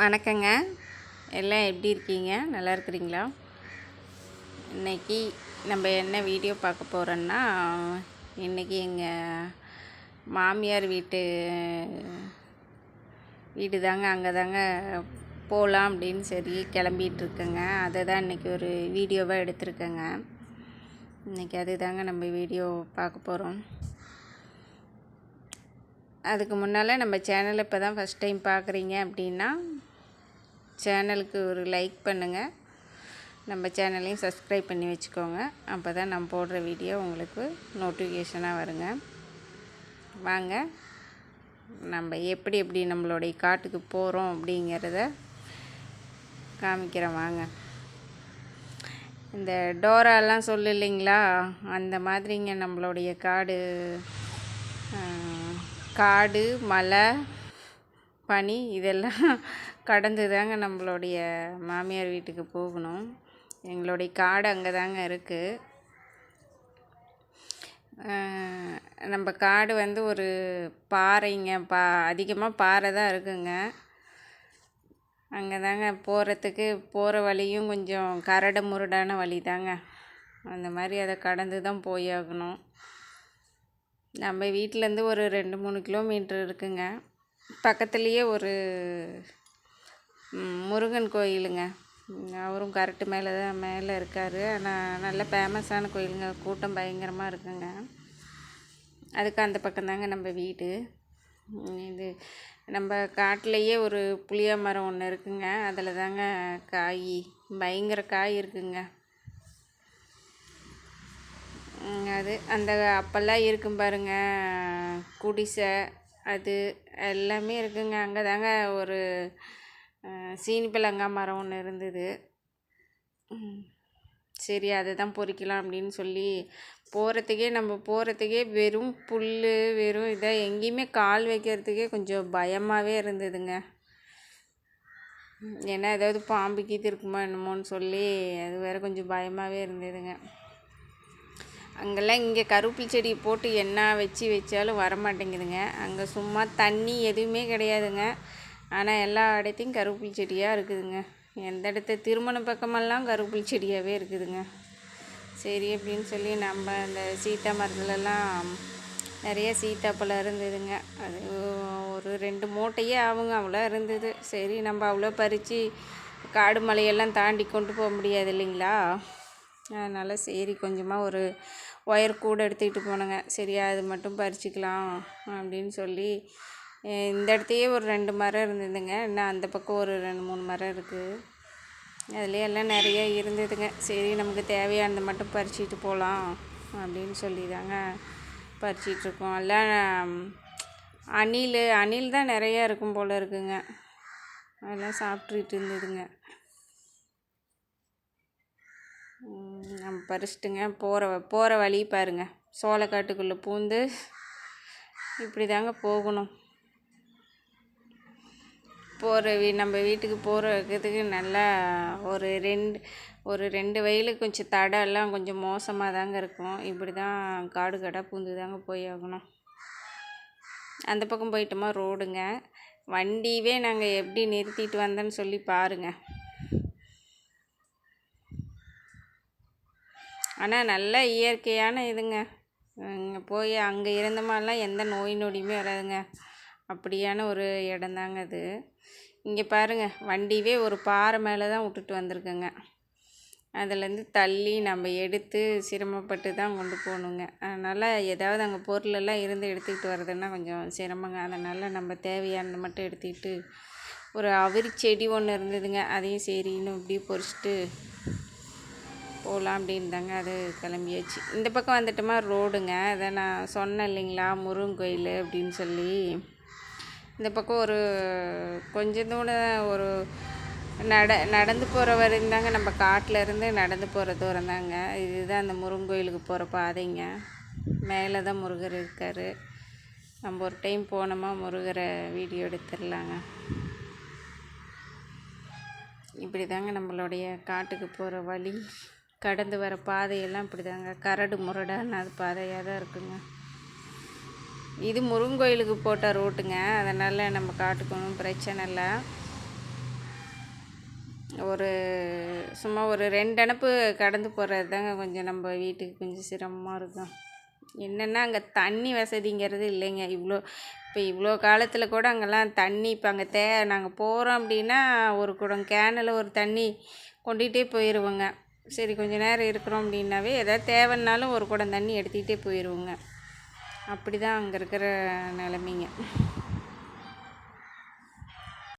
வணக்கங்க. எல்லாம் எப்படி இருக்கீங்க? நல்லா இருக்கிறீங்களா? இன்றைக்கி நம்ம என்ன வீடியோ பார்க்க போகிறோன்னா இன்றைக்கி எங்கள் மாமியார் வீட்டு வீடு தாங்க அங்கே தாங்க போகலாம் அப்படின்னு சரி கிளம்பிட்டு இருக்கேங்க. அதை தான் இன்றைக்கி ஒரு வீடியோவாக எடுத்திருக்கேங்க. இன்றைக்கி அது தாங்க நம்ம வீடியோ பார்க்க போகிறோம் அதுக்கு முன்னால் நம்ம சேனலை இப்போ தான் ஃபஸ்ட் டைம் பார்க்குறீங்க அப்படின்னா சேனலுக்கு ஒரு லைக் பண்ணுங்கள் நம்ம சேனலையும் சப்ஸ்கிரைப் பண்ணி வச்சுக்கோங்க. அப்போ தான் நம்ம போடுற வீடியோ உங்களுக்கு நோட்டிஃபிகேஷனாக வருங்க. வாங்க. நம்ம எப்படி எப்படி நம்மளுடைய காட்டுக்கு போகிறோம் அப்படிங்கிறத காமிக்கிறேன். வாங்க. இந்த டோராலாம் சொல்லலைங்களா அந்த மாதிரிங்க நம்மளுடைய காடு. காடு மலை பனி இதெல்லாம் கடந்து தாங்க நம்மளுடைய மாமியார் வீட்டுக்கு போகணும். எங்களுடைய காடு அங்கே தாங்க இருக்குது நம்ம காடு வந்து ஒரு பாறைங்க பா அதிகமாக பாறை தான் இருக்குங்க. அங்கே தாங்க போகிறதுக்கு போகிற வழியும் கொஞ்சம் கரடு முரடான வழி தாங்க. அந்த மாதிரி அதை கடந்து தான் போயாகணும். நம்ம வீட்டிலேருந்து ஒரு ரெண்டு மூணு கிலோமீட்டர் இருக்குங்க. பக்கத்துலேயே ஒரு முருகன் கோயிலுங்க. அவரும் கரெக்டு மேலே தான் மேலே இருக்கார். ஆனால் நல்ல ஃபேமஸான கோயிலுங்க. கூட்டம் பயங்கரமாக இருக்குங்க. அதுக்கு அந்த பக்கம் தாங்க நம்ம வீடு. இது நம்ம காட்டிலேயே ஒரு புளிய மரம் ஒன்று இருக்குங்க. அதில் தாங்க காய் பயங்கர காய் இருக்குங்க. அது அந்த அப்போல்லாம் இருக்கும் பாருங்க. குடிசை அது எல்லாமே இருக்குங்க. அங்கே தாங்க ஒரு சீனி பழங்கா மரம் ஒன்று இருந்தது. சரி அதை தான் பொறிக்கலாம் அப்படின்னு சொல்லி போகிறதுக்கே நம்ம போகிறதுக்கே வெறும் புல் வெறும் இதை எங்கேயுமே கால் வைக்கிறதுக்கே கொஞ்சம் பயமாகவே இருந்ததுங்க. ஏன்னா ஏதாவது பாம்பு கீத்து இருக்குமா என்னமோன்னு சொல்லி அது வேறு கொஞ்சம் பயமாகவே இருந்ததுங்க. அங்கெல்லாம் இங்கே கருப்பில் செடி போட்டு என்ன வச்சு வச்சாலும் வர மாட்டேங்குதுங்க அங்கே சும்மா தண்ணி எதுவுமே கிடையாதுங்க. ஆனால் எல்லா இடத்தையும் கருவேப்பிலை செடியாக இருக்குதுங்க. எந்த இடத்த திருமண பக்கமெல்லாம் கருவேப்பிலை செடியாகவே இருக்குதுங்க. சரி அப்படின்னு சொல்லி நம்ம அந்த சீத்தா மரத்துலலாம் நிறைய சீத்தாப்பழம் இருந்ததுங்க. அது ஒரு ரெண்டு மூட்டையே ஆகுங்க அவ்வளோ இருந்தது. சரி நம்ம அவ்வளோ பறித்து காடு மலையெல்லாம் தாண்டி கொண்டு போக முடியாது இல்லைங்களா? அதனால் சரி கொஞ்சமாக ஒரு ஒயர் கூட எடுத்துக்கிட்டு போனேங்க. சரி அது மட்டும் பறிச்சுக்கலாம் அப்படின்னு சொல்லி இந்த இடத்தையே ஒரு ரெண்டு மரம் இருந்ததுங்க. இன்னும் அந்த பக்கம் ஒரு ரெண்டு மூணு மரம் இருக்குது அதுலேயே எல்லாம் நிறைய இருந்ததுங்க. சரி நமக்கு தேவையானதை மட்டும் பறிச்சிட்டு போகலாம் அப்படின்னு சொல்லி தாங்க பறிச்சிட்ருக்கோம் எல்லாம் அணில் அணில் தான் நிறையா இருக்கும் போல் இருக்குங்க. அதெல்லாம் சாப்பிட்டுட்டு இருந்ததுங்க. நம்ம பறிச்சிட்டுங்க. போகிற போகிற வழி பாருங்க. சோளக்காட்டுக்குள்ளே பூந்து இப்படி தாங்க போகணும். போகிற வீ நம்ம வீட்டுக்கு போகிறதுக்கு நல்லா ஒரு ரெண்டு ஒரு ரெண்டு வயலுக்கு கொஞ்சம் தடம் கொஞ்சம் மோசமாக தாங்க இருக்கும். இப்படி தான் காடு காடாக பூந்து தாங்க போய் ஆகணும் அந்த பக்கம் போயிட்டோமா? ரோடுங்க. வண்டியவே நாங்கள் எப்படி நிறுத்திட்டு வந்தோன்னு சொல்லி பாருங்கள் ஆனால் நல்ல இயற்கையான இதுங்க. இங்கே போய் அங்கே இருந்த மாதிரிலாம் எந்த நோய் நொடியுமே வராதுங்க. அப்படியான ஒரு இடந்தாங்க அது. இங்கே பாருங்கள் வண்டியவே ஒரு பாறை மேலே தான் விட்டுட்டு வந்திருக்கேங்க. அதுலேருந்து தள்ளி நம்ம எடுத்து சிரமப்பட்டு தான் கொண்டு போகணுங்க. அதனால் ஏதாவது அங்கே பொருளெல்லாம் இருந்து எடுத்துக்கிட்டு வர்றதுன்னா கொஞ்சம் சிரமங்க. அதனால் நம்ம தேவையானதை மட்டும் எடுத்துக்கிட்டு ஒரு அவரி செடி ஒன்று இருந்ததுங்க. அதையும் சரின்னு இப்படி பொறிச்சிட்டு போகலாம் அப்படின்னு தாங்க அது கிளம்பியாச்சு. இந்த பக்கம் வந்துட்டோமா? ரோடுங்க. அதை நான் சொன்னேன் இல்லைங்களா? முருகன் கோயில் அப்படின்னு சொல்லி. இந்த பக்கம் ஒரு கொஞ்சம் தூரம் ஒரு நட நடந்து போகிற வரையும் தாங்க நம்ம காட்டில் இருந்து நடந்து போகிற தூரம் தாங்க. இதுதான் அந்த முருகன் கோயிலுக்கு போகிற பாதைங்க. மேலே தான் முருகர் இருக்கார். நம்ம ஒரு டைம் போனோமா முருகரை வீடியோ எடுத்துடலாங்க. இப்படி தாங்க நம்மளுடைய காட்டுக்கு போகிற வழி. கடந்து வர பாதையெல்லாம் இப்படி தாங்க கரடு முரடான அது பாதையாக தான் இருக்குங்க. இது முருகன் கோயிலுக்கு போட்ட ரோட்டுங்க அதனால் நம்ம காட்டுக்கு ஒன்றும் பிரச்சனை இல்லை. ஒரு சும்மா ஒரு ரெண்டு அனுப்பு கடந்து போகிறது தாங்க கொஞ்சம் நம்ம வீட்டுக்கு கொஞ்சம் சிரமமாக இருக்கும். என்னென்னா அங்கே தண்ணி வசதிங்கிறது இல்லைங்க. இவ்வளோ இப்போ இவ்வளோ காலத்தில் கூட அங்கெல்லாம் தண்ணி இப்போ அங்கே தே நாங்கள் போகிறோம் அப்படின்னா ஒரு குடம் கேனில் ஒரு தண்ணி கொண்டுகிட்டே போயிடுவோங்க சரி கொஞ்ச நேரம் இருக்கிறோம் அப்படின்னாவே எதாவது தேவைன்னாலும் ஒரு குடம் தண்ணி எடுத்துக்கிட்டே போயிடுவோங்க அப்படி தான் அங்கே இருக்கிற நிலமைங்க.